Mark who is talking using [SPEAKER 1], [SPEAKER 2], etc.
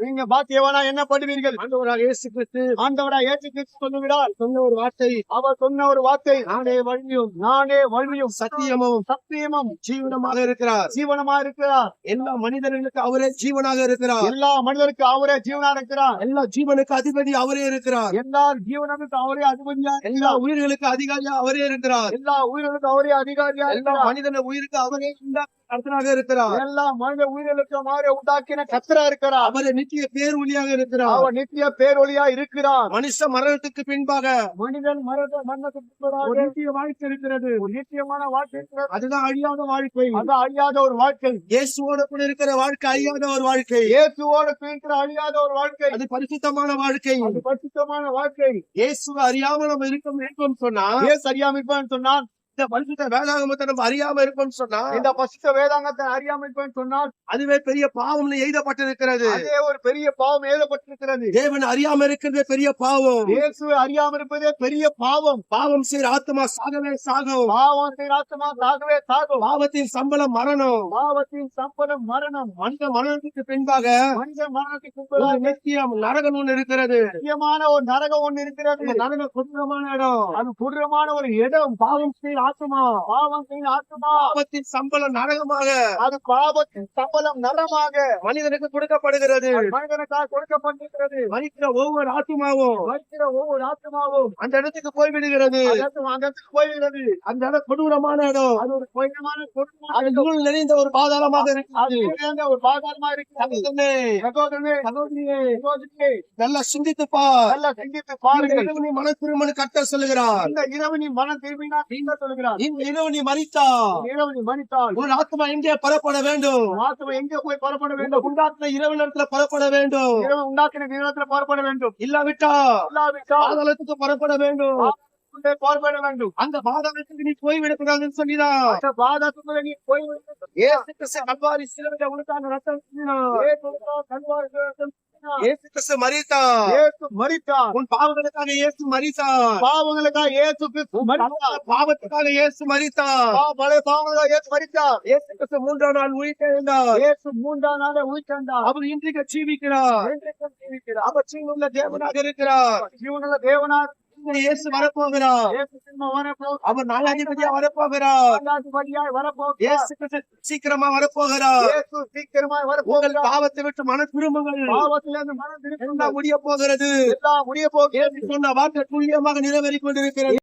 [SPEAKER 1] நீங்க பாக்கியவானா என்ன பண்ணுவீர்கள்?
[SPEAKER 2] ஆண்டவராக இயேசு கிறிஸ்து
[SPEAKER 1] ஆண்டவரா ஏற்று கிறிஸ்து சொல்லுகிறார்.
[SPEAKER 2] சொன்ன ஒரு வார்த்தை.
[SPEAKER 1] அவர் சொன்ன ஒரு வார்த்தை.
[SPEAKER 2] நானே வழியும்.
[SPEAKER 1] நானே வழியும்.
[SPEAKER 2] சத்தியமும்.
[SPEAKER 1] சத்தியமும்.
[SPEAKER 2] ஜீவனமாக இருக்கிறார்.
[SPEAKER 1] ஜீவனமா இருக்கிறார்.
[SPEAKER 2] எல்லா மனிதர்களுக்கு அவரே ஜீவனாக இருக்கிறார்.
[SPEAKER 1] எல்லா மனிதருக்கு அவரே ஜீவனா இருக்கிறார்.
[SPEAKER 2] எல்லா ஜீவனுக்கு அதிபதி அவரே இருக்கிறார்.
[SPEAKER 1] எல்லா ஜீவனுக்கு அவரே அதிபதியா
[SPEAKER 2] எல்லா உயிர்களுக்கு அதிகாரியா அவரே இருக்கிறார்.
[SPEAKER 1] எல்லா உயிர்களுக்கும் அவரே அதிகாரியா
[SPEAKER 2] எல்லா மனிதன உயிருக்கு அவரே கர்த்தராக இருக்கிறார்.
[SPEAKER 1] எல்லா மனித உயிர்களுக்கும் அவரே உண்டாக்கின கத்தரா இருக்கிறார்.
[SPEAKER 2] அவரே நித்திய பேரொழியாக இருக்கிறார்.
[SPEAKER 1] அவர் நித்திய பேரொழியா இருக்கிறார்.
[SPEAKER 2] மனுஷ மரணத்துக்கு பின்பாக
[SPEAKER 1] மனிதன் மரண மரணத்துக்கு பிறகு
[SPEAKER 2] நித்திய வாழ்க்கை இருக்கிறது.
[SPEAKER 1] ஒரு நித்தியமான வாழ்க்கை இருக்கிறது.
[SPEAKER 2] அதுதான் அழியாத வாழ்க்கை.
[SPEAKER 1] அது அழியாத ஒரு வாழ்க்கை.
[SPEAKER 2] இயேசுவோட கூட இருக்கிற வாழ்க்கை அழியாத ஒரு வாழ்க்கை.
[SPEAKER 1] இயேசுவோடு பேசுற அழியாத ஒரு வாழ்க்கை.
[SPEAKER 2] அது பரிசுத்தமான வாழ்க்கை.
[SPEAKER 1] அது பரிசுத்தமான வாழ்க்கை.
[SPEAKER 2] இயேசுவை அறியாம நம்ம இருக்க வேண்டும் சொன்னா
[SPEAKER 1] ஏன் சரியாம இருப்பான்னு சொன்னால்
[SPEAKER 2] இந்த பரிசுத்த வேதாகமத்தை நம்ம அறியாம இருக்கோம்னு சொன்னா
[SPEAKER 1] இந்த பரிசுத்த வேதாங்கத்தை அறியாம இருப்பான்னு சொன்னால்
[SPEAKER 2] அதுவே பெரிய பாவம்னு எழுதப்பட்டிருக்கிறது.
[SPEAKER 1] அதே ஒரு பெரிய பாவம் எழுதப்பட்டிருக்கிறது.
[SPEAKER 2] தேவன் அறியாம இருக்கிறதே பெரிய பாவம்.
[SPEAKER 1] அறியாம இருப்பதே பெரிய பாவம்.
[SPEAKER 2] பாவம் செய்யற ஆத்மா சாகவே சாகும்.
[SPEAKER 1] பாவம் செய்யாத்தமா சாகவே சாகும்.
[SPEAKER 2] பாவத்தின் சம்பளம் மரணம்.
[SPEAKER 1] பாவத்தின் சம்பளம் மரணம்.
[SPEAKER 2] அந்த மரணத்துக்கு பின்பாக
[SPEAKER 1] மனித மரணத்துக்கு
[SPEAKER 2] நித்தியம் நரகம் ஒண்ணு இருக்கிறது.
[SPEAKER 1] முக்கியமான ஒரு நரகம் ஒண்ணு இருக்கிறது.
[SPEAKER 2] நரகம் கொடூரமான இடம்.
[SPEAKER 1] அது கொடூரமான ஒரு இடம்.
[SPEAKER 2] பாவம் செய்யற ஆத்மா
[SPEAKER 1] பாவம் ஆத்மா
[SPEAKER 2] பாவத்தின் சம்பளம் நரகமாக.
[SPEAKER 1] அது பாவத்தின் சம்பளம் நரமாக
[SPEAKER 2] மனிதனுக்கு கொடுக்கப்படுகிறது.
[SPEAKER 1] மனிதனுக்காக கொடுக்கப்பட்டிருக்கிறது.
[SPEAKER 2] மனித ஒவ்வொரு ஆத்மாவும்
[SPEAKER 1] வைக்கிற ஒவ்வொரு ஆத்மாவும்
[SPEAKER 2] அந்த இடத்துக்கு போய்விடுகிறது.
[SPEAKER 1] அந்த இடத்துக்கு- போய்கிறது
[SPEAKER 2] அந்த இடம் கொடூரமான இடம்.
[SPEAKER 1] அது ஒரு பயங்கரமான கொடுமையான
[SPEAKER 2] அது. இருள் நிறைந்த ஒரு பாதாளமாக
[SPEAKER 1] அது
[SPEAKER 2] இருக்கிறது.
[SPEAKER 1] நிறைந்த ஒரு பாதாளமா இருக்கிறது.
[SPEAKER 2] சகோதரனே,
[SPEAKER 1] சகோதரனே. சகோதரியே. சகோதரியே.
[SPEAKER 2] நல்லா சிந்தித்து பார்.
[SPEAKER 1] நல்லா சிந்தித்து பாருங்கள்.
[SPEAKER 2] மன திருமண கட்ட சொல்லுகிறார்
[SPEAKER 1] இந்த இரவு நீ மனம் திரும்பினா நீங்க சொல்லுகிறார்
[SPEAKER 2] இந்த இரவு நீ மறித்தா
[SPEAKER 1] இந்த இரவு நீ மன்னித்தால்
[SPEAKER 2] ஒரு ஆத்மா எங்கே பரப்பட வேண்டும்?
[SPEAKER 1] ஆத்மா எங்கே போய் புறப்பட
[SPEAKER 2] இந்த
[SPEAKER 1] வேண்டும்
[SPEAKER 2] உண்டாக்குன இரவு நேரத்துல பரப்பட வேண்டும்.
[SPEAKER 1] இரவு உண்டாக்கின நேரத்தில் புறப்பட வேண்டும்.
[SPEAKER 2] இல்லாவிட்டா
[SPEAKER 1] இல்லாவிட்டால்
[SPEAKER 2] பாதாளத்துக்கு பரப்பட வேண்டும்.
[SPEAKER 1] புறப்பட வேண்டும்.
[SPEAKER 2] அந்த பாதாளத்துக்கு நீ போய்விடக்கூடாதுன்னு சொல்லிதான்
[SPEAKER 1] அந்த பாதத்துக்குள்ள நீ போய்
[SPEAKER 2] ஏசு கிறிஸ்து கல்வாரி சிலுவையில உனக்கான ரத்தம் சிந்தினார். இயேசு கிறிஸ்து மறித்தார்
[SPEAKER 1] இயேசு மரித்தார்
[SPEAKER 2] உன் பாவங்களுக்காக இயேசு மறித்தார்
[SPEAKER 1] பாவங்களுக்காக இயேசு கிறிஸ்து மரித்தார்
[SPEAKER 2] பாவத்துக்காக இயேசு மறித்தார்
[SPEAKER 1] பா- பழைய பாவங்களுக்காக இயேசு மரித்தார்
[SPEAKER 2] இயேசு கிறிஸ்து மூன்றாம் நாள் உயிர்த்தெழுந்தார்
[SPEAKER 1] இயேசு மூன்றாம் நாளே உயிர்த்தெழுந்தார்
[SPEAKER 2] அவர் இன்றைக்கு ஜீவிக்கிறார். அவர் ஜீவனுள்ள தேவனாக இருக்கிறார்.
[SPEAKER 1] ஜீவனுள்ள
[SPEAKER 2] இந்த இயேசு வரப்போகிறார்.
[SPEAKER 1] திரும்ப
[SPEAKER 2] அவர் நாளாதிபதியா வரப்போகிறார். சீக்கிரமா வரப்போகிறார்.
[SPEAKER 1] இயேசு சீக்கிரமாய்
[SPEAKER 2] உங்கள் பாவத்தை விட்டு மன திரும்புங்கள்.
[SPEAKER 1] பாவத்திலிருந்து திரும்புங்கள்.
[SPEAKER 2] எல்லாம் முடிய போகிறது.
[SPEAKER 1] முடிய போகிறது.
[SPEAKER 2] சொன்ன வார்த்தை துல்லியமாக நிறைவேறிக் கொண்டிருக்கிறது.